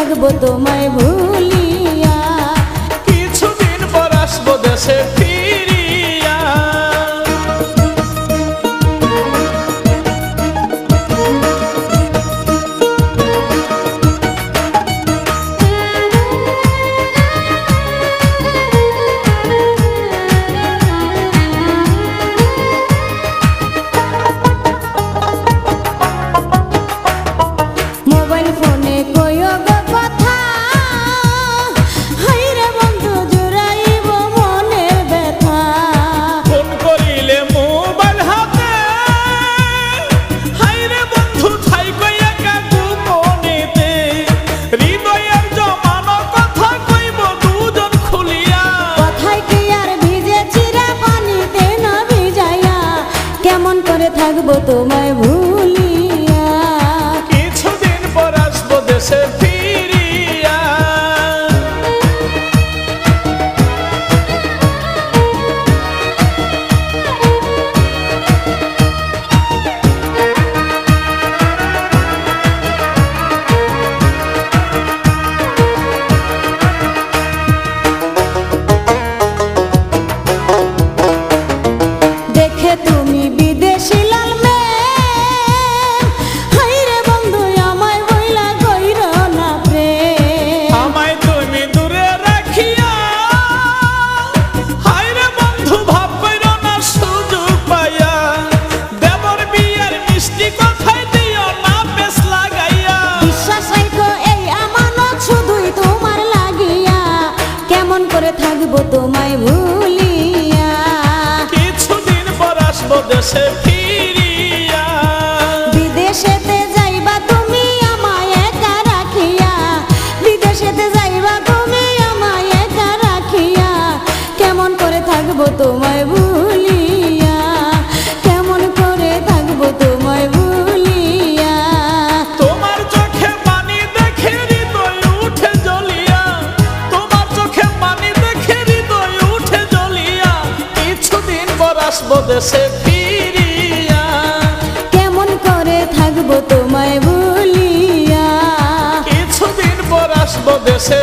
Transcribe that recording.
থাকব তোমায় ভুলিয়া। কিছুদিন পর আসব দেশে ফিরিয়া। মোবাইল ফোনে থাকব তোমায় ভুলিয়া তোমায় ভুলিয়া। কিছুদিন পর আসব দেশে ফিরিয়া। বিদেশেতে যাইবা তুমি আমায় একা রাখিয়া। বিদেশেতে যাইবা তুমি আমায় একা রাখিয়া। কেমন করে থাকব তোমায় ভুলিয়া। একদিন পর আসব দেশে ফিরিয়া। কেমন করে থাকব তোমায় বলিয়া? কিছুদিন পর আসব দেশে